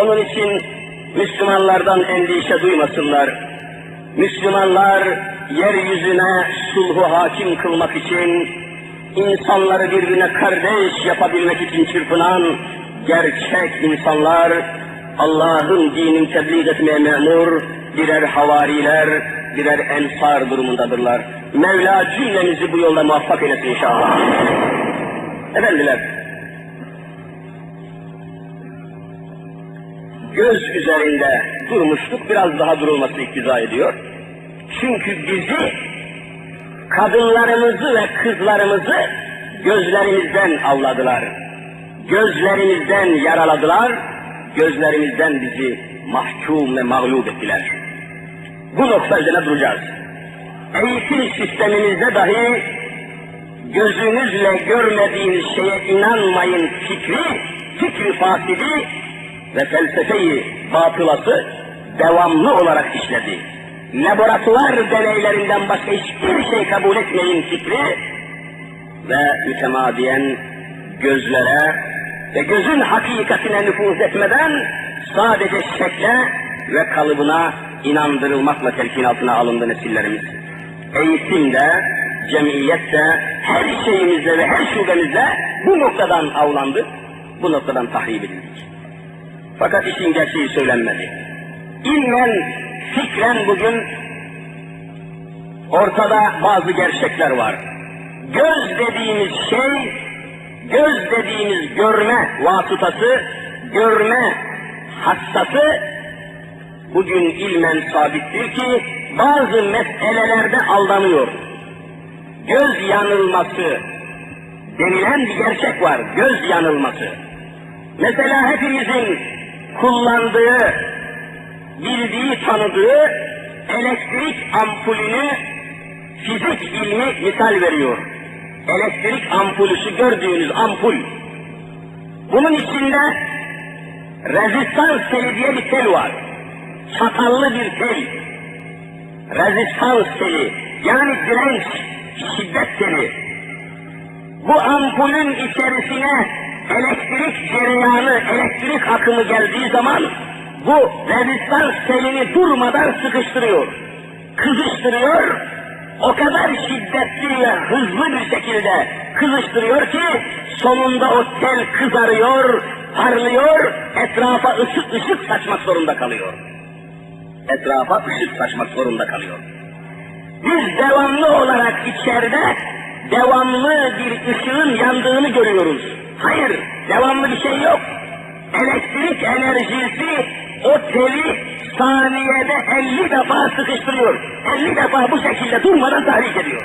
Onun için Müslümanlardan endişe duymasınlar. Müslümanlar yeryüzüne sulhu hakim kılmak için, insanları birbirine kardeş yapabilmek için çırpınan gerçek insanlar, Allah'ın dinin tebliğ etmeye memur birer havariler, birer ensar durumundadırlar. Mevla cümlemizi bu yolda muvaffak eylesin inşallah. Efendiler, göz üzerinde durmuştuk, biraz daha durulması iktiza ediyor. Çünkü bizi, kadınlarımızı ve kızlarımızı gözlerimizden avladılar. Gözlerimizden yaraladılar, gözlerimizden bizi mahkum ve mağlup ettiler. Bu nokta üzerine duracağız. Eğitim sistemimizde dahi gözünüzle görmediğiniz şeye inanmayın fikri, fikri fasidi ve felsefeyi batılası devamlı olarak işledi. Laboratuvar deneylerinden başka hiçbir şey kabul etmeyin fikri ve mütemadiyen gözlere ve gözün hakikatine nüfuz etmeden sadece şekle ve kalıbına inandırılmakla telkin altına alındı nesillerimiz. Eğitimde, cemiyette, her şeyimizde ve her şubemizde bu noktadan avlandık, bu noktadan tahrip edildik. Fakat işin gerçeği söylenmedi. İlmen, fikren bugün ortada bazı gerçekler var. Göz dediğimiz şey, göz dediğimiz görme vasıtası, görme hassası bugün ilmen sabittir ki bazı meselelerde aldanıyor. Göz yanılması denilen bir gerçek var. Göz yanılması. Mesela hepimizin kullandığı, bildiği, tanıdığı elektrik ampulünü fizik ilmi misal veriyor. Elektrik ampulüsü gördüğünüz ampul. Bunun içinde rezistans teli diye bir tel var. Çatallı bir tel. Rezistans teli. Yani direnç, şiddet teli. Bu ampulün içerisine elektrik elektrik akımı geldiği zaman bu rezistans telini durmadan sıkıştırıyor. Kızıştırıyor, o kadar şiddetli ve hızlı bir şekilde kızıştırıyor ki sonunda o tel kızarıyor, parlıyor, etrafa ışık ışık saçmak zorunda kalıyor. Etrafa ışık saçmak zorunda kalıyor. Biz devamlı olarak içeride devamlı bir ışığın yandığını görüyoruz. Hayır, devamlı bir şey yok. Elektrik enerjisi o teli saniyede 50 defa sıkıştırıyor. 50 defa bu şekilde durmadan tahrik ediyor.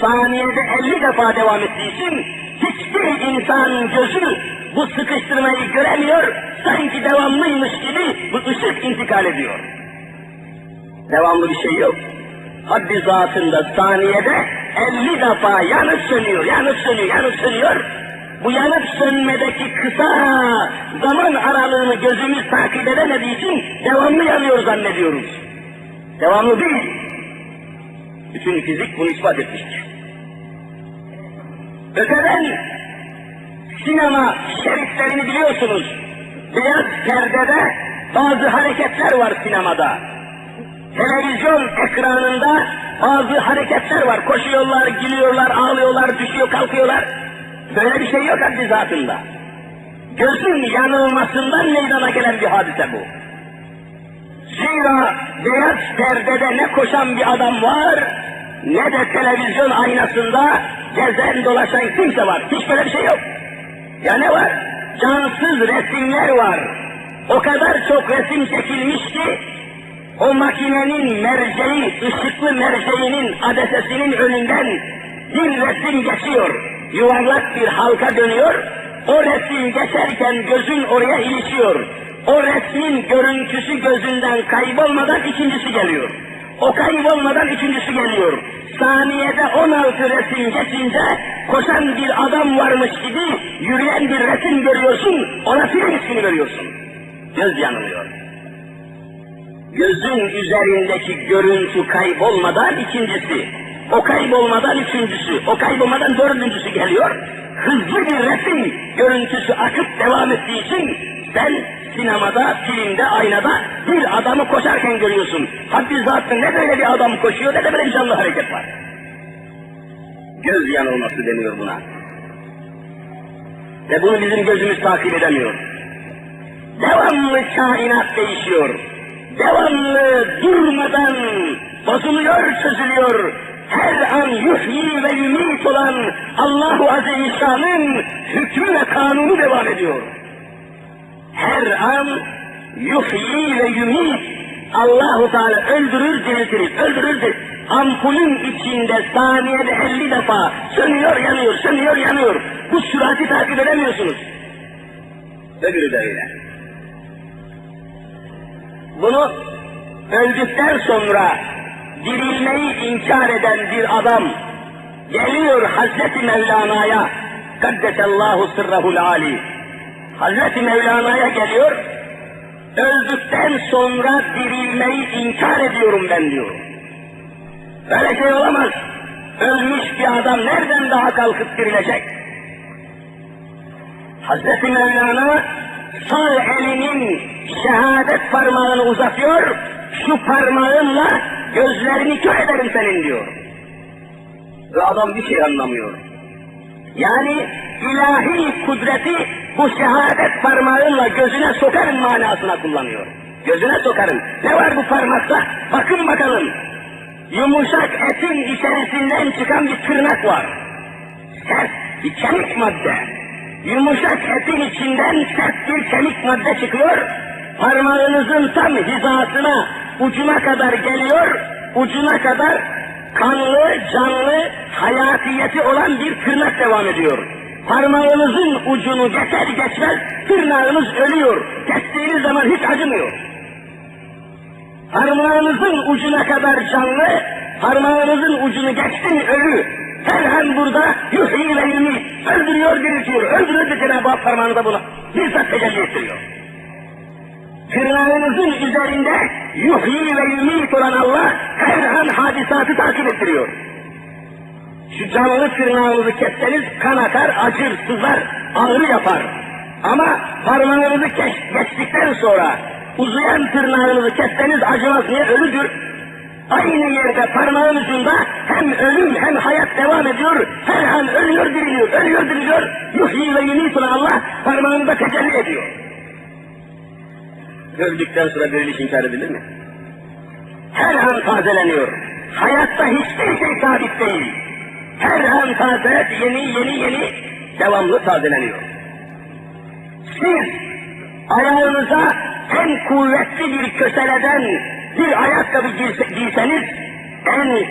Saniyede 50 defa devam ettiği için hiçbir insan gözü bu sıkıştırmayı göremiyor, sanki devamlıymış gibi bu ışık intikal ediyor. Devamlı bir şey yok. Haddi zatında saniyede 50 defa yanıp sönüyor, yanıp sönüyor, yanıp sönüyor. Bu yanıp sönmedeki kısa zaman aralığını gözümüz takip edemediği için devamlı yanıyor zannediyoruz. Devamlı değil. Bütün fizik bunu ispat etmiştir. Öteden sinema şeritlerini biliyorsunuz. Beyaz perdede bazı hareketler var sinemada. Televizyon ekranında bazı hareketler var. Koşuyorlar, gülüyorlar, ağlıyorlar, düşüyor, kalkıyorlar. Böyle bir şey yok haddi zatında. Gözün yanılmasından meydana gelen bir hadise bu. Zira beyaz perdede ne koşan bir adam var, ne de televizyon aynasında gezen dolaşan kimse var. Hiç böyle bir şey yok. Ya ne var? Cansız resimler var. O kadar çok resim çekilmiş ki o makinenin merceği, ışıklı merceğinin adesesinin önünden bir resim geçiyor. Yuvarlak bir halka dönüyor. O resim geçerken gözün oraya ilişiyor. O resmin görüntüsü gözünden kaybolmadan ikincisi geliyor. O kaybolmadan üçüncüsü geliyor. Saniyede 16 resim geçince koşan bir adam varmış gibi yürüyen bir resim görüyorsun, ona film ismini veriyorsun. Göz yanılıyor. Gözün üzerindeki görüntü kaybolmadan ikincisi, o kaybolmadan üçüncüsü, o kaybolmadan dördüncüsü geliyor. Hızlı bir resim görüntüsü akıp devam ettiği için sen sinemada, filmde, aynada bir adamı koşarken görüyorsun. Haddi zatlı ne böyle bir adam koşuyor ne de böyle bir canlı hareket var. Göz yanılması deniyor buna. Ve bunu bizim gözümüz takip edemiyor. Devamlı kainat değişiyor. Devamlı durmadan bozuluyor, çözülüyor. Her an yuhyi ve yumit olan Allahu Azimüşşan'ın hükmü ve kanunu devam ediyor. Her an yuhyi ve yumit Allahu Teala öldürür, diriltir, öldürür, diriltir. Ampulün içinde saniyede 50 defa sönüyor, yanıyor, sönüyor, yanıyor. Bu sürati takip edemiyorsunuz. Öbürü de öyle. Bunu öldükten sonra dirilmeyi inkar eden bir adam geliyor Hazreti Mevlana'ya Kaddesallahu sırrahul ali Hazreti Mevlana'ya geliyor öldükten sonra dirilmeyi inkar ediyorum ben diyor. Böyle şey olamaz. Ölmüş bir adam nereden daha kalkıp dirilecek? Hazreti Mevlana sağ elinin şehadet parmağını uzatıyor, şu parmağınla gözlerini kör ederim senin diyor. Ve adam bir şey anlamıyor. Yani ilahi kudreti bu şehadet parmağınla gözüne sokarım manasına kullanıyor. Gözüne sokarım. Ne var bu parmakta? Bakın bakalım. Yumuşak etin içerisinden çıkan bir tırnak var. Sert bir kemik madde. Yumuşak etin içinden sert bir kemik madde çıkıyor. Parmağınızın tam hizasına, ucuna kadar geliyor. Ucuna kadar kanlı, canlı, hayatiyeti olan bir tırnak devam ediyor. Parmağınızın ucunu geçer geçmez tırnağınız ölüyor. Kestiğiniz zaman hiç acımıyor. Parmağınızın ucuna kadar canlı, parmağınızın ucunu geçti mi ölü. Her an burada yuhyi ve öldürüyor, diriltiyor. Öldürüyor Cenab-ı Hak parmağınıza bunu bizzat tecelli ettiriyor. Tırnağınızın üzerinde yuhyi ve yumit olan Allah her an hadisatı takip ettiriyor. Şu canlı tırnağınızı kesseniz kan akar, acır, sızar, ağrı yapar. Ama parmağınızı geç, geçtikten sonra uzayan tırnağınızı kesseniz acımaz niye ölüdür. Aynı yerde parmağın ucunda hem ölüm hem hayat devam ediyor. Her an ölüyor diriliyor, ölüyor diriliyor. Yuhyi ve yumit olan Allah parmağında tecelli ediyor. Öldükten sonra diriliş inkar edilir mi? Her an tazeleniyor. Hayatta hiçbir şey sabit değil. Her an taze, yeni yeni yeni devamlı tazeleniyor. Siz ayağınıza en kuvvetli bir köseleden bir ayakkabı giyse- giyseniz, en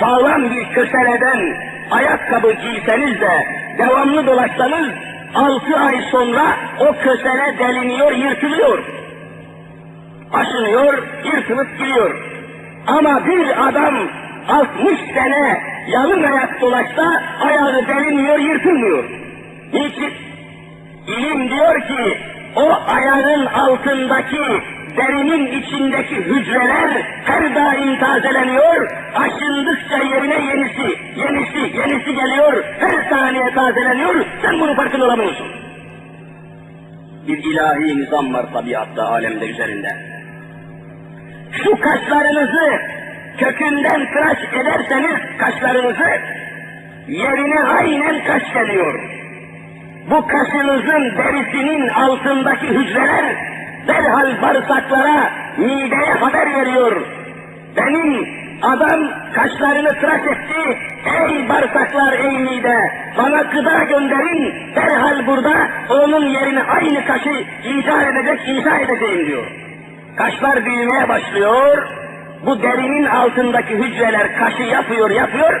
sağlam bir köseleden ayakkabı giyseniz de devamlı dolaşsanız, altı ay sonra o kösele deliniyor, yırtılıyor. Aşınıyor, yırtılıp gidiyor. Ama bir adam 60 sene yalın ayak dolaşsa ayağı delinmiyor, yırtılmıyor. Niçin? İlim diyor ki o ayağın altındaki derinin içindeki hücreler her daim tazeleniyor, aşındıkça yerine yenisi, yenisi, yenisi geliyor, her saniye tazeleniyor, sen bunun farkında olamıyorsun. Bir ilahi nizam var tabiatta, alemde üzerinde. Şu kaşlarınızı kökünden tıraş ederseniz kaşlarınızı yerine aynen kaş geliyor. Bu kaşınızın derisinin altındaki hücreler derhal bağırsaklara, mideye haber veriyor. Benim adam kaşlarını tıraş etti, ey bağırsaklar, ey mide, bana gıda gönderin, derhal burada onun yerine aynı kaşı icat edecek, inşa edeceğim diyor. Kaşlar büyümeye başlıyor, bu derinin altındaki hücreler kaşı yapıyor, yapıyor,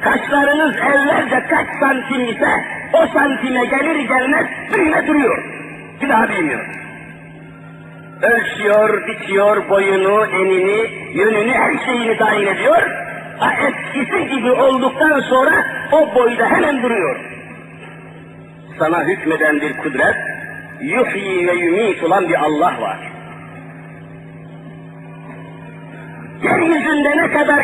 kaşlarınız evvelce kaç santim ise o santime gelir gelmez büyüme duruyor. Bir daha büyümüyor. Ölçüyor, biçiyor boyunu, enini, yönünü, her şeyini tayin ediyor. Eskisi gibi olduktan sonra o boyda hemen duruyor. Sana hükmeden bir kudret, yuhyi ve yumit olan bir Allah var. Yeryüzünde ne kadar